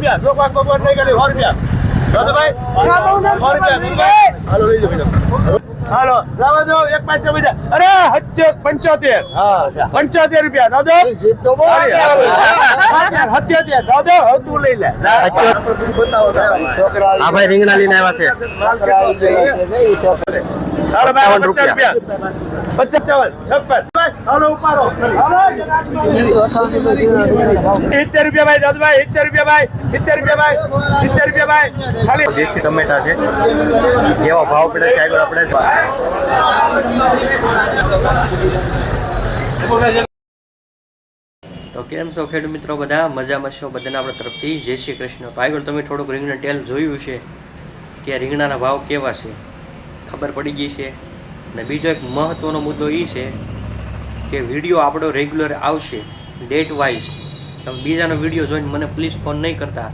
રૂપિયા. જો કોઈ કોકોર નહીં કરી. સો રૂપિયા. દાદાભાઈ સો રૂપિયા. દાદાભાઈ હાલો બીજા લાવા દો એક પાંચ બધા અરે હત્યો પંચોતેર. પંચોતેર રૂપિયા દાદો હત્યોતેર દાદો હવે તું લઈ લે. બતાવો ભાઈ રીંગણા લઈને આવ્યા છે. સાડા પચાસ રૂપિયા. પચાસ ચાવલ છપ્પન. સિત્તેર રૂપિયા ભાઈ દાદુભાઈ સિત્તેર રૂપિયા ભાઈ સિત્તેર રૂપિયા ભાઈ સિત્તેર રૂપિયા ભાઈ. ખાલી. દેશી ટમેટા છે. કેવા ભાવ પડે છે આગળ આપણે તો કેમ છો ખેડ મિત્રો બધા? મજામાં છો બધાને આપણા તરફથી? જય શ્રી કૃષ્ણ. તો આગળ તમે થોડુંક રીંગણા ટેલ જોયું છે કે રીંગણાના ભાવ કેવા છે? ખબર પડી ગઈ છે. અને બીજો એક મહત્ત્વનો મુદ્દો એ છે કે વીડિયો આપણો રેગ્યુલર આવશે ડેટ વાઇઝ તમે બીજાનો વીડિયો જોઈને મને પ્લીઝ ફોન નહીં કરતા.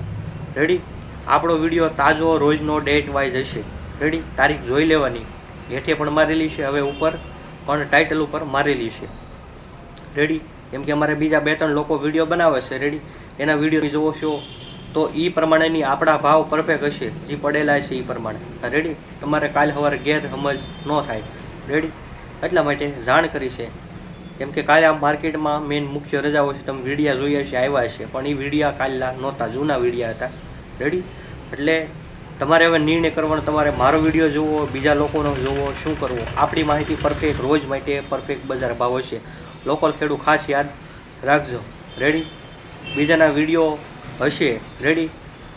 રેડી આપણો વીડિયો તાજો, રોજનો ડેટ વાઇઝ હશે. રેડી તારીખ જોઈ લેવાની. હેઠે પણ મારેલી છે, હવે ઉપર પણ ટાઇટલ ઉપર મારેલી છે. રેડી કેમ કે અમારે બીજા બે ત્રણ લોકો વીડિયો બનાવે છે રેડી એના વીડિયો જોવો છો, તો એ પ્રમાણેની આપણા ભાવ પરફેક્ટ હશે. જે પડેલા છે એ પ્રમાણે. રેડી તમારે કાલ સવારે ગેર સમજ ન થાય. રેડી એટલા માટે જાણ કરી છે. કેમ કે કાલે આ માર્કેટમાં મેઇન મુખ્ય રજાઓ છે, તમે વિડીયા જોઈએ છે, આવ્યા છે, પણ એ વિડીયા કાલના નહોતા, જૂના વિડીયા હતા. રેડી એટલે તમારે હવે નિર્ણય કરવાનો, તમારે મારો વીડિયો જોવો, બીજા લોકોનો જોવો, શું કરવો? આપણી માહિતી પરફેક્ટ રોજ માટે પરફેક્ટ બજાર ભાવ હશે. લોકલ ખેડૂત ખાસ યાદ રાખજો. રેડી બીજાના વીડિયો હશે. રેડી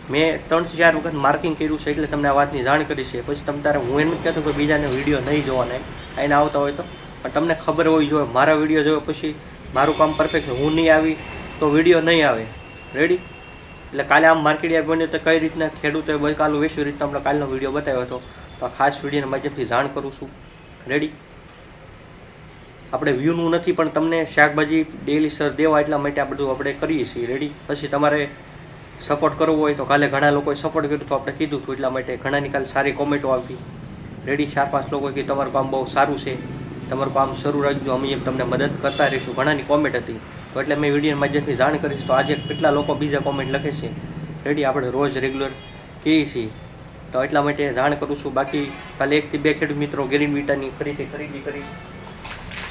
મેં ત્રણ ચાર વખત માર્કિંગ કર્યું છે, એટલે તમને આ વાતની જાણ કરી છે. પછી તમે તારે હું એમ કહેતો કે બીજાને વીડિયો નહીં જોવાના એને આવતા હોય તો? પણ તમને ખબર હોવી જોઈએ મારા વીડિયો જોયો પછી મારું કામ પરફેક્ટ હું નહીં આવી તો વીડિયો નહીં આવે. રેડી એટલે કાલે આમ માર્કેટ યાર્ડ બન્યું તો કઈ રીતના ખેડૂતોએ બકાલું વેચ્યું રીતના આપણે કાલનો વીડિયો બતાવ્યો હતો. તો આ ખાસ વિડીયોના માધ્યમથી જાણ કરું છું. રેડી આપણે વ્યૂનું નથી, પણ તમને શાકભાજી ડેલી સર દેવા એટલા માટે આ બધું આપણે કરીએ છીએ. રેડી પછી તમારે સપોર્ટ કરવો હોય તો કાલે ઘણા લોકોએ સપોર્ટ કર્યું તો આપણે કીધું હતું એટલા માટે. ઘણાની કાલે સારી કોમેન્ટો આવતી. રેડી ચાર પાંચ લોકો કે તમારું કામ બહુ સારું છે. તમારું કામ શરૂ રાખજો. અમે એમ તમને મદદ કરતા રહીશું. ઘણાની કોમેન્ટ હતી. તો એટલે મેં વીડિયો માધ્યમથી જાણ કરીશ તો આજે કેટલા લોકો બીજા કોમેન્ટ લખે છે? રેડી આપણે રોજ રેગ્યુલર કહીએ છીએ. તો એટલા માટે જાણ કરું છું. બાકી કાલે એકથી બે ખેડૂત મિત્રો ગ્રીન વીટાની ખરીદી ખરીદી કરી.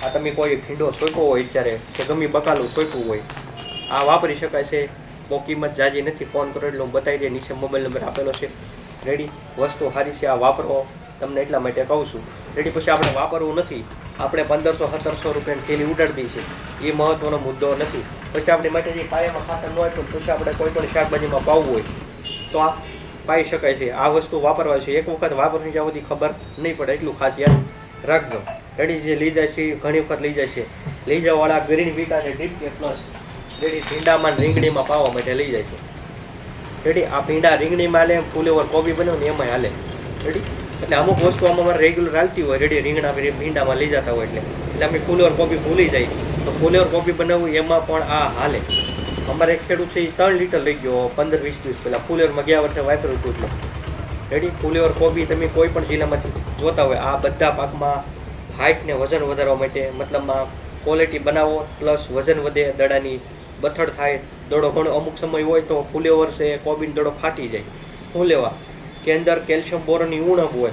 આ તમે કોઈ ભીંડો સોંપવો હોય અત્યારે, કે ગમે બકાલું સોંપવું હોય, આ વાપરી શકાય છે. બહુ કિંમત જાજી નથી. ફોન કરો એટલે હું બતાવી દે. નીચે મોબાઈલ નંબર આપેલો છે. રેડી વસ્તુ સારી છે. આ વાપરો. તમને એટલા માટે કહું છું. રેડી પછી આપણે વાપરવું નથી. આપણે પંદરસો, સત્તરસો રૂપિયાની થેલી ઉડાડી છે એ મહત્વનો મુદ્દો નથી. પછી આપણી માટે જે પાયામાં ખાતર ન આપ્યું પછી આપણે કોઈ પણ શાકભાજીમાં પાવવું હોય તો આ પાઈ શકાય છે. આ વસ્તુ વાપરવા છે. એક વખત વાપરવાની જ્યાં સુધી ખબર નહીં પડે એટલું ખાસ યાદ રાખજો. રેડી જે લઈ જાય છે ઘણી વખત લઈ જાય છે. લઈ જવાવાળા ગ્રીન વિટા અને ડીપ કે પ્લસ રેડી ભીંડામાં રીંગણીમાં પાવા માટે લઈ જાય છે. રેડી આ ભીંડા રીંગણીમાં હાલે, ફૂલ ઓવર કોબી બન્યો ને એમાંય હાલે. રેડી એટલે અમુક વસ્તુ આમાં અમારે રેગ્યુલર આવતી હોય, રેડી રીંગણા ભીંડામાં લઈ જતા હોય એટલે. એટલે અમે ફૂલેવર કોબી ભૂલી જાય. તો ફૂલેવર કોબી બનાવવું એમાં પણ આ હાલે. અમારે એક ખેડૂત છે એ ત્રણ લીટર લઈ ગયો, પંદર વીસ દિવસ પહેલાં. ફૂલેવરમાં ગયા વર્ષે વાપર્યું હતું એટલે. રેડી? ફૂલેવર કોબી તમે કોઈ પણ જિલ્લામાંથી જોતા હોય, આ બધા પાકમાં હાઇટ ને વજન વધારવા માટે મતલબમાં ક્વોલિટી બનાવો પ્લસ વજન વધે, દડાની બથડ થાય, દડો ઘણો અમુક સમય હોય તો ફૂલેવર છે, કોબીનો દડો ફાટી જાય. શું લેવા? કે અંદર કેલ્શિયમ, બોરોનની ઉણપ હોય,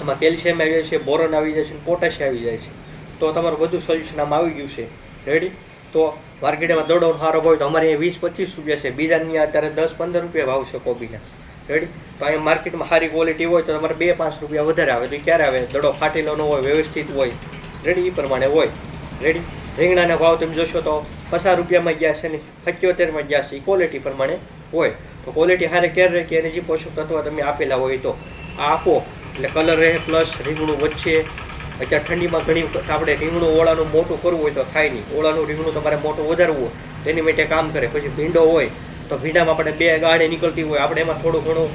આમાં કેલ્શિયમ આવી જાય છે, બોરોન આવી જાય છે પોટેશિયમ આવી જાય છે. તો તમારું બધું સોલ્યુશન આમાં આવી ગયું છે. રેડી તો માર્કેટમાં દડો સારો હોય તો અમારે અહીંયા વીસ, પચીસ રૂપિયા છે. બીજાની અત્યારે દસ, પંદર રૂપિયા ભાવ છે કોબીના. રેડી તો અહીંયા માર્કેટમાં સારી ક્વોલિટી હોય તો તમારે બે, પાંચ રૂપિયા વધારે આવે. તો ક્યારે આવે? દડો ફાટેલો ન હોય, વ્યવસ્થિત હોય. રેડી એ પ્રમાણે હોય. રેડી રીંગણાના ભાવ તમે જોશો તો પચાસ રૂપિયામાં ગયા છે ને પંચોતેરમાં ગયા છે. એ ક્વોલિટી પ્રમાણે હોય. તો ક્વોલિટી હારે ક્યારે રહે કે એને જે પોષક તત્વો તમે આપેલા હોય તો આ આપો. એટલે કલર રહે પ્લસ રીંગણું વચ્ચે અત્યારે ઠંડીમાં ઘણી આપણે રીંગણું ઓળાનું મોટું કરવું હોય તો થાય નહીં. ઓળાનું રીંગણું તમારે મોટું વધારવું હોય, તેની માટે કામ કરે. પછી ભીંડો હોય, તો ભીંડામાં આપણે બે ગાળે નીકળતી હોય. આપણે એમાં થોડું ઘણું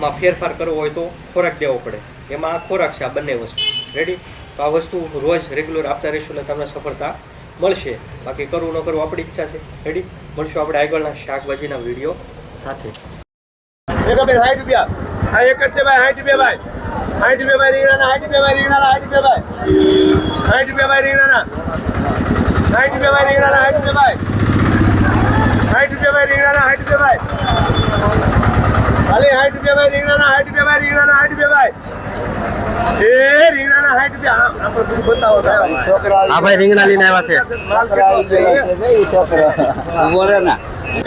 માં ફેરફાર કરવો હોય તો ખોરાક દેવો પડે. એમાં આ ખોરાક છે, આ બંને વસ્તુ. રેડી તો આ વસ્તુ રોજ રેગ્યુલર આપતા રહીશું એટલે તમને સફળતા મળશે. બાકી કરવું ન કરવું આપણી ઈચ્છા છે. રેડી મળશું આપણે આગળના શાકભાજીના વીડિયો સાથે ભાઈ રૂપિયા આ એક જ છે ભાઈ રૂપિયા ભાઈ રૂપિયા ભાઈ રીંગણાના રૂપિયા ભાઈ રીંગણાના રૂપિયા ભાઈ રૂપિયા ભાઈ રીંગણાના રૂપિયા ભાઈ રીંગણાના રૂપિયા ભાઈ રૂપિયા ભાઈ રીંગણાના રૂપિયા ભાઈ ખાલી સાઠ રૂપિયા ભાઈ રીંગણાના સાઠ રૂપિયા ભાઈ રીંગણાના સાઠ રૂપિયા ભાઈ એ રીંગણાના સાઠ રૂપિયા આપણે બધું બતાવો હા ભાઈ રીંગણા લઈને આવ્યા છે છોકરા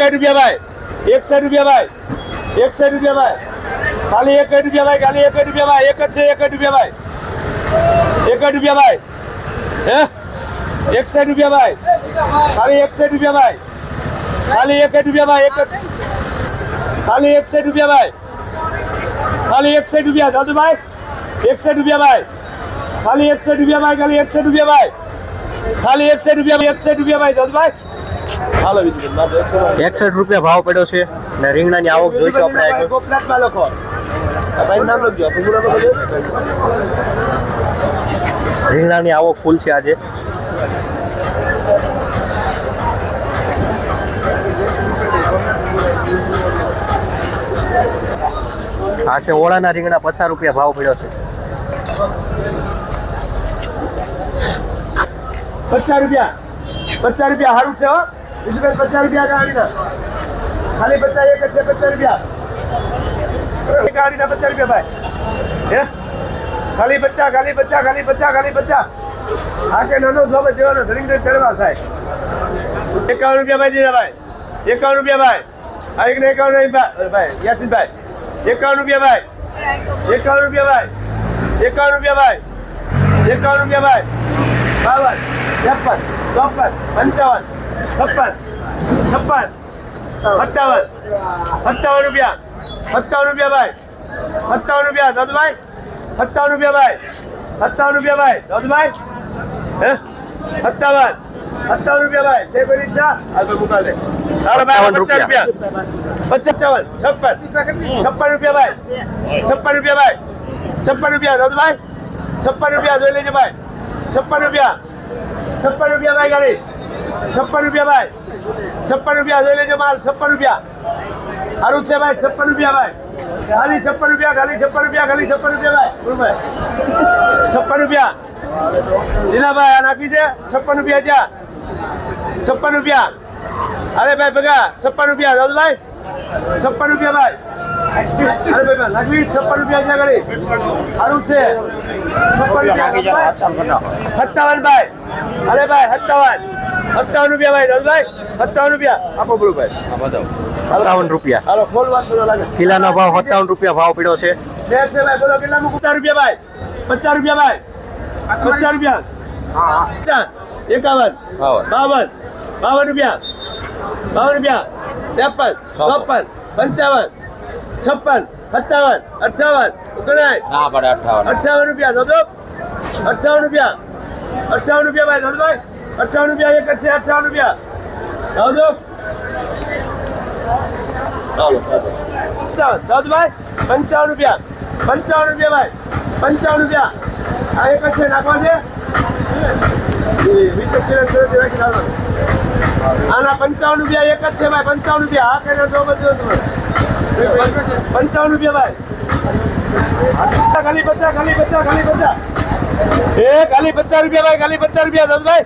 રૂપિયા ભાઈ એકસઠ રૂપિયા ભાઈ એકસો રૂપિયા ભાઈ ખાલી એક રૂપિયા ભાઈ ખાલી એક રૂપિયા ભાઈ એક જ છે એક રૂપિયા ભાઈ એક રૂપિયા ભાઈ હે એકસો રૂપિયા ભાઈ ખાલી એકસો રૂપિયા ભાઈ ખાલી એક રૂપિયા ભાઈ એક ખાલી એકસો રૂપિયા ભાઈ ખાલી એકસો રૂપિયા દાદુભાઈ એકસો રૂપિયા ભાઈ ખાલી એકસો રૂપિયા ભાઈ ખાલી એકસો રૂપિયા ભાઈ ખાલી એકસો રૂપિયા એકસો રૂપિયા ભાઈ દાદુભાઈ એકસઠ રૂપિયા ભાવ પડ્યો છે ને રીંગણાની આવક જોઈશું આપણે રીંગણાની આવક ફૂલ છે આજે. આ છે ઓળાના રીંગણા પચાસ રૂપિયા ભાવ પડ્યો છે. પચાસ રૂપિયા. પચાસ રૂપિયા સારું છે હો વિજયભાઈ પચાસ રૂપિયા ગાડીના ખાલી પચાસ એક જ છે પચાસ રૂપિયા એક ગાડીના પચાસ રૂપિયા ભાઈ હે ખાલી પચાસ ખાલી પચાસ ખાલી પચાસ ખાલી પચાસ આ કે નાનો જોબ જેવાનો ધરીને ચડવા થાય એકાવન રૂપિયા ભાઈ દીધા ભાઈ એકાવન રૂપિયા ભાઈ આ એક ને એકાવન નહીં ભાઈ ભાઈ યાસીનભાઈ એકાવન રૂપિયા ભાઈ એકાવન રૂપિયા ભાઈ એકાવન રૂપિયા ભાઈ એકાવન રૂપિયા ભાઈ બાવન ત્રેપન ચોપન પંચાવન છપ્પન છપ્પન સત્તાવન સત્તાવન રૂપિયા સત્તાવન રૂપિયા ભાઈ સત્તાવન રૂપિયા દાદુભાઈ સત્તાવન રૂપિયા ભાઈ સત્તાવન રૂપિયા ભાઈ દાદુભાઈ હે? સત્તાવન સત્તાવન રૂપિયા ભાઈ છે કોઈ રીતના આ તો મુકા દે સાડા બાર પચાસ રૂપિયા. પંચાવન છપ્પન છપ્પન રૂપિયા ભાઈ છપ્પન રૂપિયા ભાઈ છપ્પન રૂપિયા દાદુભાઈ છપ્પન રૂપિયા જોઈ લેજો ભાઈ છપ્પન રૂપિયા છપ્પન રૂપિયા ભાઈ ગાડી. છપ્પન રૂપિયા ભાઈ. છપ્પન રૂપિયા જોઈ લેજો માલ છપ્પન રૂપિયા. સારું છે ભાઈ છપ્પન રૂપિયા ભાઈ. ખાલી છપ્પન રૂપિયા ખાલી છપ્પન રૂપિયા ખાલી છપ્પન રૂપિયા ભાઈ. બરોબર છપ્પન રૂપિયા. લીલાભાઈ આ નાખી છે. છપ્પન રૂપિયા ત્યાં છપ્પન રૂપિયા. અરે ભાઈ ભગા છપ્પન રૂપિયા. દાદુભાઈ છપ્પન રૂપિયા ભાઈ. અરે ભાઈ ભાઈ છપ્પન રૂપિયા જ્યાં ઘડી સારું છે. છપ્પન રૂપિયા. સત્તાવન ભાઈ. અરે ભાઈ સત્તાવન. સત્તાવન રૂપિયા ભાઈ દાદુભાઈ સત્તાવન રૂપિયા. આપો બોલું ભાઈ. સત્તાવન રૂપિયા. હાલો ખોલ વાત બધો લાગે કિલ્લાનો ભાવ સત્તાવન રૂપિયા ભાવ પડ્યો છે. છે ભાઈ બોલો કેટલા પચાસ રૂપિયા ભાઈ. પચાસ રૂપિયા ભાઈ. પચાસ રૂપિયા. પચાસ. એકાવન. બાવન. બાવન. રૂપિયા. બાવન રૂપિયા. ત્રેપન. ચોપન પંચાવન. છપ્પન. સત્તાવન. અઠાવન ઓગણાય અઠાવન રૂપિયા દાદો અઠાવન રૂપિયા. અઠાવન રૂપિયા ભાઈ દાદુભાઈ અઠાવન રૂપિયા, એક જ છે અઠાણું રૂપિયા. દાદો ચાલો દાદુભાઈ પંચાવન રૂપિયા. પંચાવન રૂપિયા ભાઈ, પંચાવન રૂપિયા. આ એક જ છે, નાખવા છે. વીસ કિલો. આના પંચાવન રૂપિયા એક જ છે ભાઈ, પંચાવન રૂપિયા. આ કઈ જો બધું પંચાવન રૂપિયા ભાઈ. ખાલી પચાસ ખાલી પચાસ ખાલી પચાસ. એ ખાલી પચાસ રૂપિયા ભાઈ, ખાલી પચાસ રૂપિયા દાદુભાઈ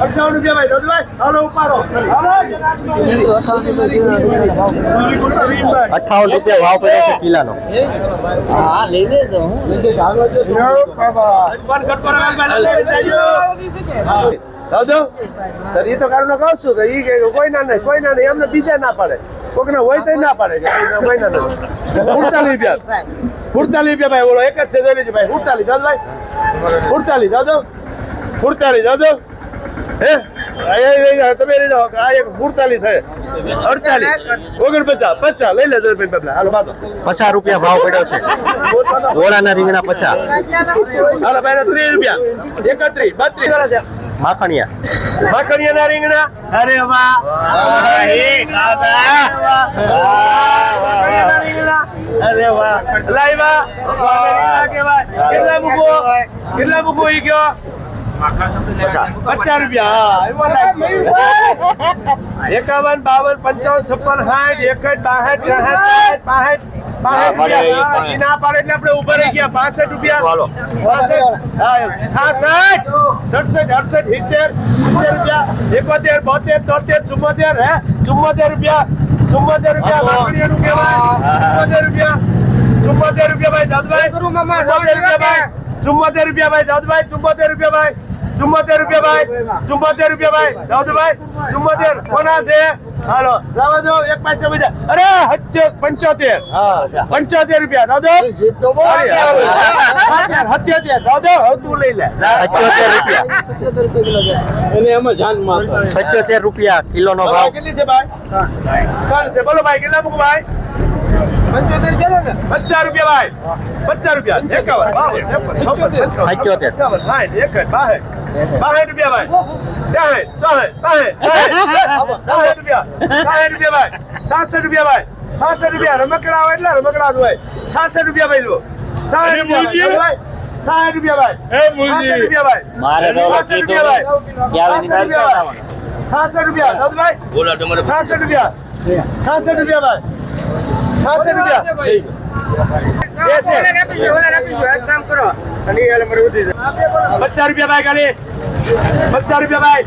ભાઈ દોડભાઈ હાલો ઉપાડો. અઠાવન રૂપિયા ભાવ પડ્યો છે કિલ્લાનો હા લઈ લેજો દાદો તો એ તો કારણ કહું છું કે ઈ કે કોઈ ના નહીં કોઈ ના નહીં એમને બીજા ના પાડે. કોઈક ના હોય તો ના પાડે કે કોઈ ના નહીં ઉડતાલીસ રૂપિયા. ઉડતાલીસ રૂપિયા ભાઈ બોલો એક જ છે ભાઈ ઉડતાલીસ દાદો ભાઈ ઉડતાલીસ દાદો. ઉડતાલીસ દાદો. હે? તમે રહી જાઓ આ એક પૂરતાલીસ થાય અડતાલીસ ઓગણપચાસ પચાસ લઈ લેજો હાલો બાતો પચાસ રૂપિયા ભાવ પડ્યો છે. ઓળાના રીંગણા પચાસ. હાલો ભાઈ ત્રીસ રૂપિયા. એકત્રીસ બત્રીસ. માખણિયા. માખણીયાના રીંગણા? અરે વાહ. અરે વાહ. લાઈવા કેટલા મૂકો કેટલા મૂકો ઈ કયો? પચાસ રૂપિયા એકાવન બાવન પંચાવન છપ્પન સાઠ એકસઠ બાસઠ ત્રેસઠ ચોસઠ પાસઠ પાસઠ રૂપિયા. ના પાડે એટલે આપણે ઊભા રહી ગયા. પાસઠ રૂપિયા. છાસઠ સડસઠ અડસઠ સિત્તેર સિત્તેર રૂપિયા. એકોતેર બોતેર તોતેર ચુમ્મોતેર હે? ચુમ્મોતેર રૂપિયા. ચુમ્મોતેર રૂપિયા લાકડીયાનું કહેવાય? ચુમ્મોતેર રૂપિયા. ચુમ્મોતેર રૂપિયા ભાઈ દાદભાઈ. ચુમ્મોતેર રૂપિયા ભાઈ. ચુમ્મોતેર રૂપિયા ભાઈ દાદભાઈ. ચુમ્મોતેર રૂપિયા ભાઈ. ચુમ્મોતેર રૂપિયા ભાઈ ચુમ્મોતેર રૂપિયા ભાઈ. દાદભાઈ ચુમ્મોતેર કોના છે? હાલો લાવા દો એક પાસે બીજા. અરે હત્યો પંચોતેર. પંચોતેર રૂપિયા. દાદો હત્યોતેર દાદો હવે તું લઈ લે. સત્યોતેર રૂપિયા. એને એમાં જાન છે સત્યોતેર રૂપિયા કિલોનો નો ભાવ કેટલી છે ભાઈ? કોણ છે. બોલો ભાઈ કેટલા મૂકું ભાઈ? પંચોતેર કિલો ને પચાસ રૂપિયા ભાઈ. પચાસ રૂપિયા. એકાવન. બાવન પંચાવન. પંચોતેર. એકાવન સાઠ એકસઠ બાસઠ બાસઠ રૂપિયા ભાઈ ત્રેસઠ ચોસઠ બાસઠ સાઠ રૂપિયા સાઠ રૂપિયા ભાઈ સાસઠ રૂપિયા ભાઈ સાસઠ રૂપિયા રમકડા હોય એટલે રમકડા જ હોય છાસઠ રૂપિયા ભાઈ લો સાઠ રૂપિયા ભાઈ સાઠ રૂપિયા ભાઈ છાસઠ રૂપિયા ભાઈ મારે તો છાસઠ રૂપિયા ભાઈ છાસઠ રૂપિયા ભાઈ છાસઠ રૂપિયા દાદભાઈ છાસઠ રૂપિયા છાસઠ રૂપિયા ભાઈ છાસઠ રૂપિયા પચાસ રૂપિયા ભાઈ ખાલી. પચાસ રૂપિયા ભાઈ.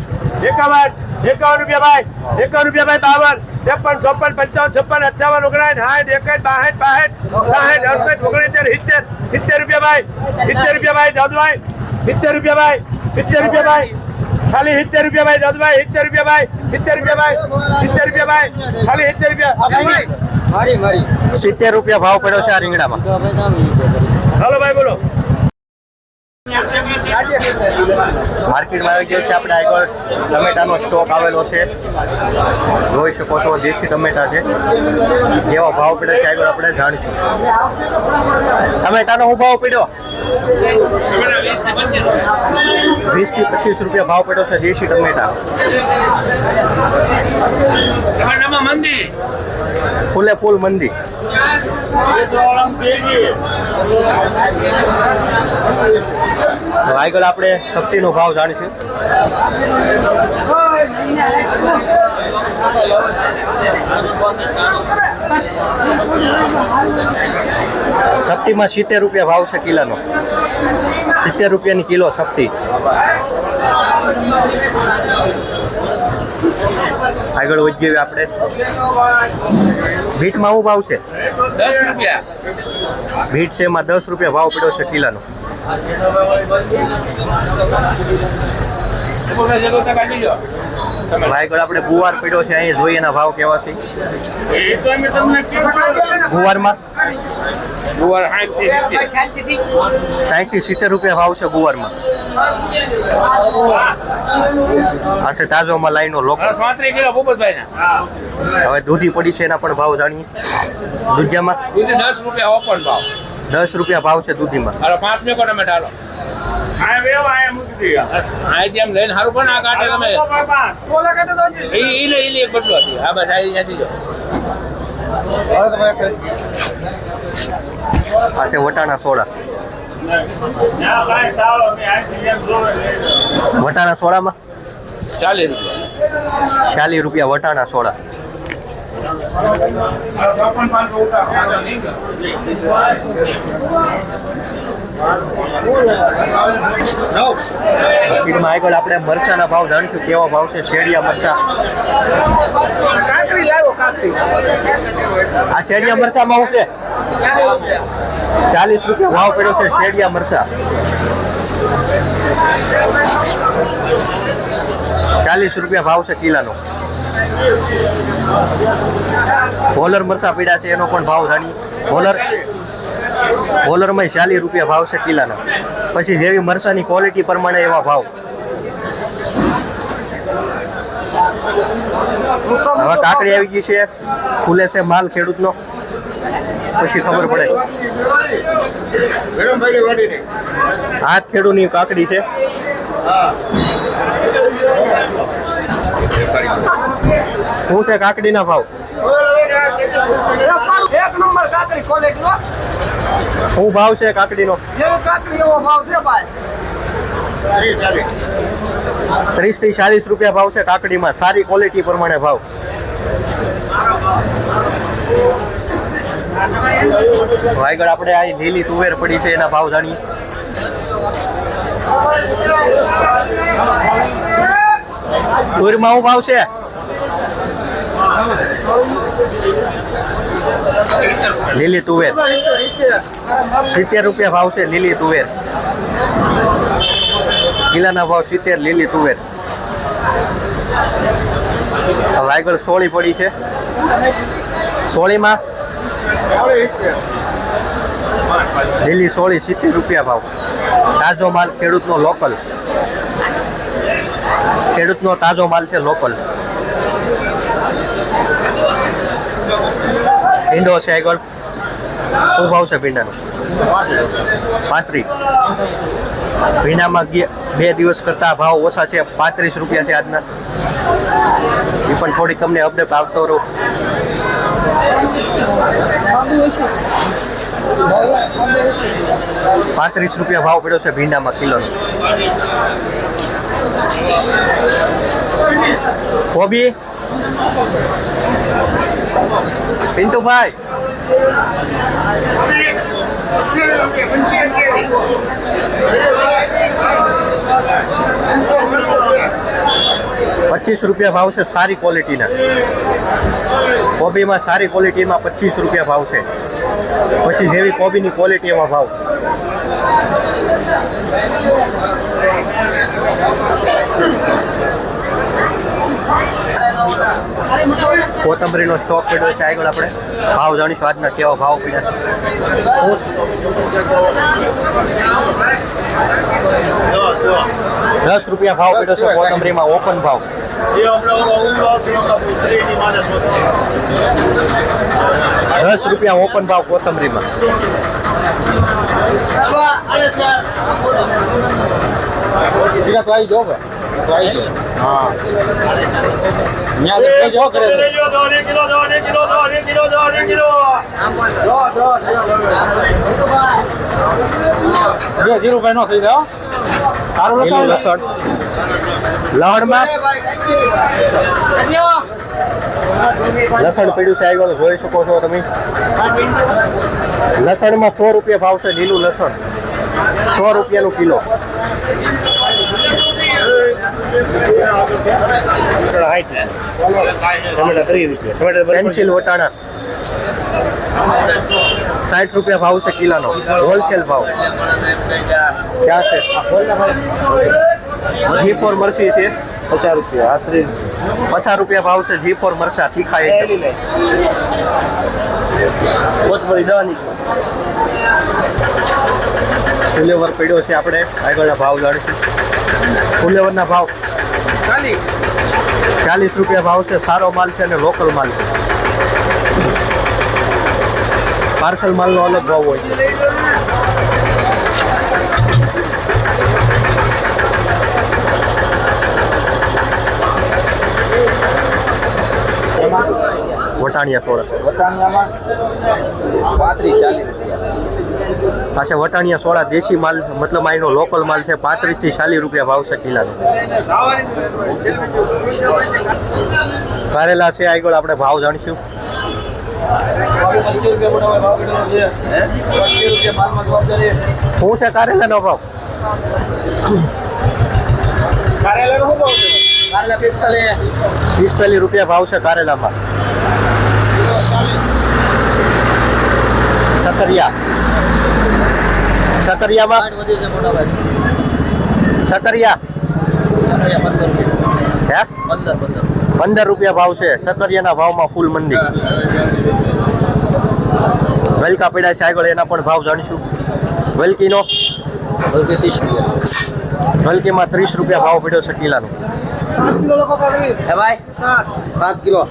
એકાવન. એકાવન રૂપિયા ભાઈ. એકાવન રૂપિયા ભાઈ બાવન. ત્રેપન ચોપન પંચાવન છપ્પન અઠાવન ઓગણાઠ સાઠ એકાઠ બાસઠ બાસઠ સાઠ અડસઠ ઓગણસિત્તેર સિત્તેર. સિત્તેર રૂપિયા ભાઈ. સિત્તેર રૂપિયા ભાઈ દાદુભાઈ સિત્તેર રૂપિયા ભાઈ. સિત્તેર રૂપિયા ભાઈ. ખાલી સિત્તેર રૂપિયા ભાઈ દાદુભાઈ સિત્તેર રૂપિયા ભાઈ. સિત્તેર રૂપિયા ભાઈ. સિત્તેર રૂપિયા ભાઈ. ખાલી સિત્તેર રૂપિયા. મારી મારી. સિત્તેર રૂપિયા ભાવ પડ્યો છે આ રીંગણામાં. હાલો ભાઈ બોલો. માર્કેટમાં આવી ગયો છે આપણે આગળ. ટમેટાનો સ્ટોક આવેલો છે. જોઈ શકો છો, દેશી ટમેટા છે. કેવો ભાવ પડ્યો છે આગળ આપણે જાણીશું. ટમેટાનો શું ભાવ પડ્યો? વીસથી પચીસ રૂપિયા ભાવ પડ્યો છે દેશી ટમેટા. ફૂલે ફૂલ મંદી. તો આગળ આપણે શક્તિનો ભાવ જાણીશું. શક્તિમાં સિત્તેર રૂપિયા ભાવ છે કિલોનો. સિત્તેર રૂપિયાની કિલો શક્તિ. આગળ વધીએ આપણે. ભીટમાં શું ભાવ છે? દસ રૂપિયા. બીટ છે એમાં દસ રૂપિયા ભાવ પડ્યો છે કિલોનો. આગળ આપણે ગુવાર પડ્યો છે, અહીં જોઈએ એના ભાવ કેવા છે. ગુવારમાં ગુવાર સાઠથી સિત્તેર. રૂપિયા ભાવ છે ગુવારમાં. આ છે તાજોમાં લાઈનો લોકો હવે દૂધી પડી છે એના પણ ભાવ જાણીએ. દૂધિયામાં? દસ રૂપિયા ઓપન ભાવ દસ રૂપિયા ભાવ છે દૂધીમાં. અરે પાંચ મેકો તમે ડાલો અહીંથી એમ લઈને સારું પણ આ કાંટે તમે ઈ ઈ લે ઈ લે એક બદલો હતી હા બસ આ ત્યાંથી જો. આ છે વટાણા સોડા. વટાણા સોડામાં? ચાલીસ રૂપિયા. ચાલીસ રૂપિયા વટાણા સોડા. માર્કેટમાં આગળ આપણે મરચાના ભાવ જાણીશું કેવા ભાવ છે. શેરિયા મરચા. કાકરી લાવો કાકરી. આ શેરિયા મરચામાં શું છે. ચાલીસ રૂપિયા ભાવ પડ્યો છે શેરિયા મરચા. ચાલીસ રૂપિયા ભાવ છે કિલાનો. હોલર મરસા પીડા છે, એનો પણ ભાવ જાણીએ. હોલર હોલરમાં ચાલીસ રૂપિયા ભાવ છે કિલાના. પછી જેવી મરસાની ક્વોલિટી પ્રમાણે એવા ભાવ. હવે કાકડી આવી ગઈ છે ખુલે છે માલ ખેડૂતનો. પછી ખબર પડે. હાથ ખેડૂતની કાકડી છે. શું છે કાકડીના ભાવ. એક નંબર કાકડી ક્વોલિટી હું ભાવ છે કાકડીનો. જેવો કાકડી એવો ભાવ છે ભાઈ. ત્રીસથી ચાલીસ રૂપિયા ભાવ છે કાકડીમાં. સારી ક્વોલિટી પ્રમાણે ભાવ. વાયગઢ આપણે આ લીલી તુવેર પડી છે એના ભાવ જાણીએ. તુવેરમાં શું ભાવ છે? લીલી તુવેર. સિત્તેર રૂપિયા ભાવ છે લીલી તુવેર. કિલ્લાના ભાવ સિત્તેર, લીલી તુવેર. હવે સોળી પડી છે. સોળીમાં? લીલી સોળી, સિત્તેર રૂપિયા ભાવ. તાજો માલ ખેડૂતનો લોકલ. ખેડૂતનો તાજો માલ છે લોકલ. ભીંડો છે આગળ. શું ભાવ છે ભીંડાનો પાંત્રીસ. ભીંડામાં બે દિવસ કરતા ભાવ ઓછા છે. પાંત્રીસ રૂપિયા છે આજના. એ પણ થોડીક તમને અપડેટ આવતો રહો. પાંત્રીસ રૂપિયા ભાવ પડ્યો છે ભીંડામાં કિલોનો. કોબી? પિન્ટુભાઈ પચીસ રૂપિયા ભાવ છે સારી ક્વોલિટીના. કોબીમાં સારી ક્વોલિટીમાં પચીસ રૂપિયા ભાવ છે. પછી જેવી કોબીની ક્વોલિટી એમાં ભાવ. કોથંબરીનો સ્ટોક પડ્યો છે આગળ આપણે? ભાવ જાણીશું આજના કેવા ભાવ પીડા દસ રૂપિયા ભાવ પડ્યો છે કોથંબરીમાં ઓપન ભાવ. દસ રૂપિયા ઓપન ભાવ કોથમરીમાં. સીધા તો આવી જાઓ હા. ધીરુભાઈ નો થઈ જાઓ સારું લસણ. લહણમાં લસણ પડ્યું છે આગળ જોઈ શકો છો તમે. લસણમાં સો રૂપિયા ભાવ છે લીલું લસણ. સો રૂપિયાનું કિલો. પેન્સિલ વટાણા. સાઠ રૂપિયા ભાવ છે કિલોનો. હોલસેલ ભાવ. ક્યાં છે? ઘી ફોર મરસી છે. પચાસ રૂપિયા. પચાસ રૂપિયા ભાવ છે ઘી ફોર મરસા. તીખા એકદમ. ફુલેવર પડ્યો છે આપણે. આગળના ભાવ જાણીશું. ફુલેવરના ભાવ ચાલીસ. રૂપિયા ભાવ છે સારો માલ છે અને લોકલ માલ છે. પાર્સલ માલનો અલગ ભાવ હોય છે. વટાણિયા સોડા. વટાણિયામાં પાંત્રીસ ચાલીસ પાછા વટાણિયા સોડા દેશી માલ મતલબ અહીંનો લોકલ માલ છે પાંત્રીસથી ચાલીસ રૂપિયા ભાવ છે કિલાનો. કારેલા છે આગળ આપણે ભાવ જાણીશું. શું છે કારેલાનો ભાવ? પિસ્તાલીસ રૂપિયા ભાવ છે કારેલામાં. સકરિયા. સકરિયામાં? સકરિયા. પંદર રૂપિયા. હે? પંદર પંદર. પંદર રૂપિયા ભાવ છે. સકરિયાના ભાવમાં ફૂલ મંદી. વેલકા પડ્યા છે આગળ એના પણ ભાવ જાણીશું. વેલકીનો? રૂપિયા ત્રીસ રૂપિયા. વેલકીમાં ત્રીસ રૂપિયા ભાવ પડ્યો છે કિલાનો. સાત કિલો લોકો કાકડી. હે ભાઈ? સાત કિલો.